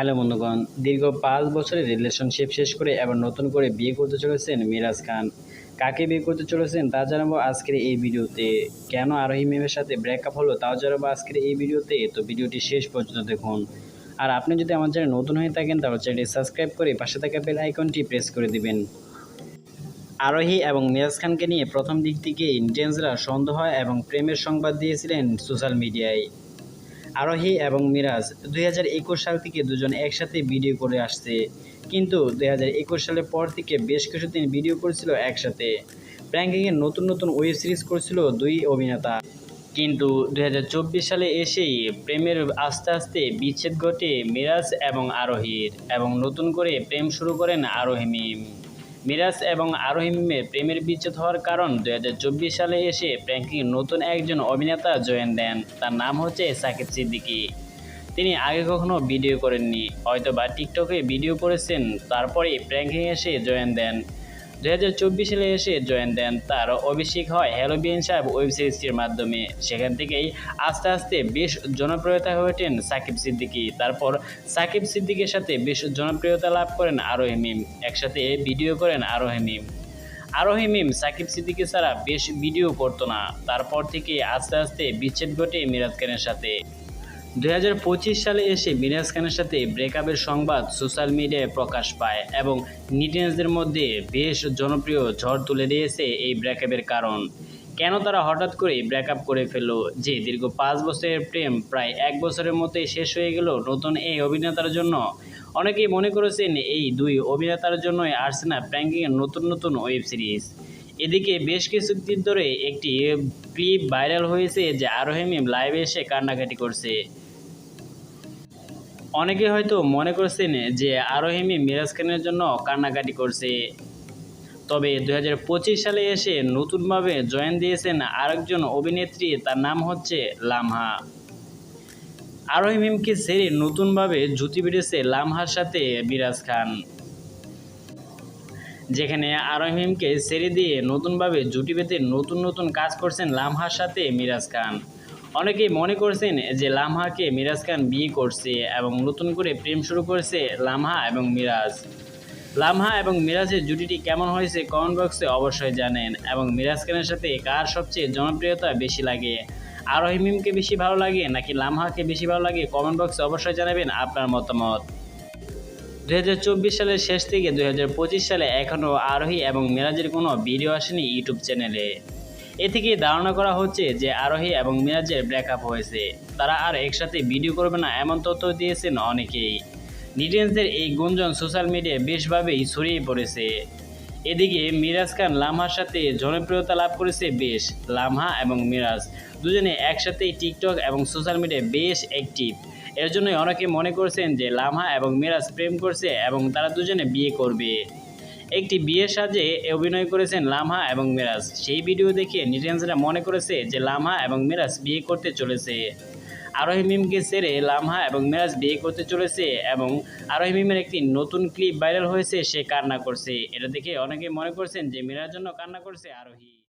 Hello বন্ধুগণ, দীর্ঘ পাঁচ বছরের রিলেশনশিপ শেষ করে এবার নতুন করে বিয়ে করতে চলেছেন মিরাজ খান। কাকে বিয়ে করতে চলেছেন তা জানাব আজকের এই ভিডিওতে। কেন আরোহী মেমের সাথে ব্রেকআপ হলো তাও জানাব আজকের এই ভিডিওতে। তো ভিডিওটি শেষ পর্যন্ত দেখুন। আর আপনি যদি আমার চ্যানেল নতুন হয়ে থাকেন তাহলে চ্যানেলটি সাবস্ক্রাইব করে পাশে থাকা বেল আইকনটি প্রেস করে দিবেন। আরোহী এবং মিরাজ খানকে নিয়ে প্রথম দিক থেকে ইন্টেন্সরা সন্দেহ এবং প্রেমের সংবাদ দিয়েছিলেন সোশ্যাল মিডিয়ায় আরোহী এবং মিরাজ দুই হাজার একুশ সাল থেকে দুজন একসাথে ভিডিও করে আসছে। কিন্তু দু হাজার একুশ সালের পর থেকে বেশ কিছুদিন ভিডিও করেছিল একসাথে। প্র্যাঙ্কিংয়ের নতুন নতুন ওয়েব সিরিজ করেছিল দুই অভিনেতা। কিন্তু দু হাজার চব্বিশ সালে এসেই প্রেমের আস্তে আস্তে বিচ্ছেদ ঘটে মিরাজ এবং আরোহীর এবং নতুন করে প্রেম শুরু করেন আরোহী মিম। মিরাজ এবং আরোহিমের প্রেমের বিচ্ছেদ হওয়ার কারণ দু হাজার চব্বিশ সালে এসে প্র্যাঙ্কিং নতুন একজন অভিনেতা জয়েন দেন। তার নাম হচ্ছে সাকিব সিদ্দিকি। তিনি আগে কখনো ভিডিও করেননি হয়তো বা টিকটকে ভিডিও করেছেন তারপরে প্র্যাঙ্কিং এসে জয়েন দেন। দুই হাজার চব্বিশ সালে এসে জয়েন দেন তার অভিষেক হয় হ্যালো বিএন সাহেব ওয়েব সিরিজটির মাধ্যমে। সেখান থেকেই আস্তে আস্তে বেশ জনপ্রিয়তা হয়ে ওঠেন সাকিব সিদ্দিকী। তারপর সাকিব সিদ্দিকের সাথে বেশ জনপ্রিয়তা লাভ করেন আরোহী মিম। একসাথে ভিডিও করেন আরোহী মিম। আরোহী মিম সাকিব সিদ্দিকী ছাড়া বেশ ভিডিও করতো না। তারপর থেকে আস্তে আস্তে বিচ্ছেদ ঘটে মিরাজ খানের সাথে। দুই হাজার পঁচিশ সালে এসে মিরাজ খানের সাথে ব্রেকআপের সংবাদ সোশ্যাল মিডিয়ায় প্রকাশ পায় এবং নিটিজেনদের মধ্যে বেশ জনপ্রিয় ঝড় তুলে দিয়েছে এই ব্রেকআপের কারণ। কেন তারা হঠাৎ করে ব্রেকআপ করে ফেলল? যে দীর্ঘ পাঁচ বছরের প্রেম প্রায় এক বছরের মধ্যে শেষ হয়ে গেল নতুন এই অভিনেতার জন্য। অনেকেই মনে করেছেন এই দুই অভিনেতার জন্যই আসছে না প্র্যাঙ্কিংয়ের নতুন নতুন ওয়েব সিরিজ এদিকে বেশ কিছুদিন ধরে একটি ক্লিপ ভাইরাল হয়েছে যে আরোহী মিম লাইভে এসে কান্নাকাটি করছে। অনেকে হয়তো মনে করছেন যে আরোহিমি মিরাজ খানের জন্য কান্নাকাটি করছে। তবে দু হাজার পঁচিশ সালে এসে নতুনভাবে জয়েন দিয়েছেন আরেকজন অভিনেত্রী, তার নাম হচ্ছে লামহা। আরোহী মিমকে ছেড়ে নতুনভাবে জুতি বেড়েছে লামহার সাথে মিরাজ খান। যেখানে আরহিমকে ছেড়ে দিয়ে নতুনভাবে জুটি বেঁধে নতুন নতুন কাজ করছেন লামহার সাথে মিরাজ খান। অনেকেই মনে করছেন যে লামহাকে মিরাজ খান বিয়ে করছে এবং নতুন করে প্রেম শুরু করেছে লামহা এবং মিরাজ। লামহা এবং মিরাজের জুটিটি কেমন হয়েছে কমেন্ট বক্সে অবশ্যই জানেন এবং মিরাজ খানের সাথে কার সবচেয়ে জনপ্রিয়তা বেশি লাগে? আরহিমিমকে বেশি ভালো লাগে নাকি লামহাকে বেশি ভালো লাগে কমেন্ট বক্সে অবশ্যই জানাবেন আপনার মতামত। দু হাজার চব্বিশ সালের শেষ থেকে দু হাজার পঁচিশ সালে এখনও আরোহী এবং মিরাজের কোনো ভিডিও আসেনি ইউটিউব চ্যানেলে। এ থেকে ধারণা করা হচ্ছে যে আরোহী এবং মিরাজের ব্রেকআপ হয়েছে। তারা আর একসাথে ভিডিও করবে না, এমন তথ্য দিয়েছেন অনেকেই। নিটেন্সদের এই গুঞ্জন সোশ্যাল মিডিয়ায় বেশভাবেই ছড়িয়ে পড়েছে। এদিকে মিরাজ খান লামহার সাথে জনপ্রিয়তা লাভ করেছে বেশ, লামহা এবং মিরাজ। দুজনে একসাথেই টিকটক এবং সোশ্যাল মিডিয়ায় বেশ অ্যাক্টিভ এর জন্যই অনেকে মনে করছেন যে লামহা এবং মিরাজ প্রেম করছে এবং তারা দুজনে বিয়ে করবে। একটি বিয়ের সাজে অভিনয় করেছেন লামহা এবং মিরাজ। সেই ভিডিও দেখে নিটেন্সরা মনে করেছে যে লামহা এবং মিরাজ বিয়ে করতে চলেছে। আরোহী মিমকে ছেড়ে লামহা এবং মিরাজ বিয়ে করতে চলেছে এবং আরোহী মিমের একটি নতুন ক্লিপ ভাইরাল হয়েছে সে কান্না করছে। এটা দেখে অনেকে মনে করছেন যে মিরার জন্য কান্না করছে আরোহী।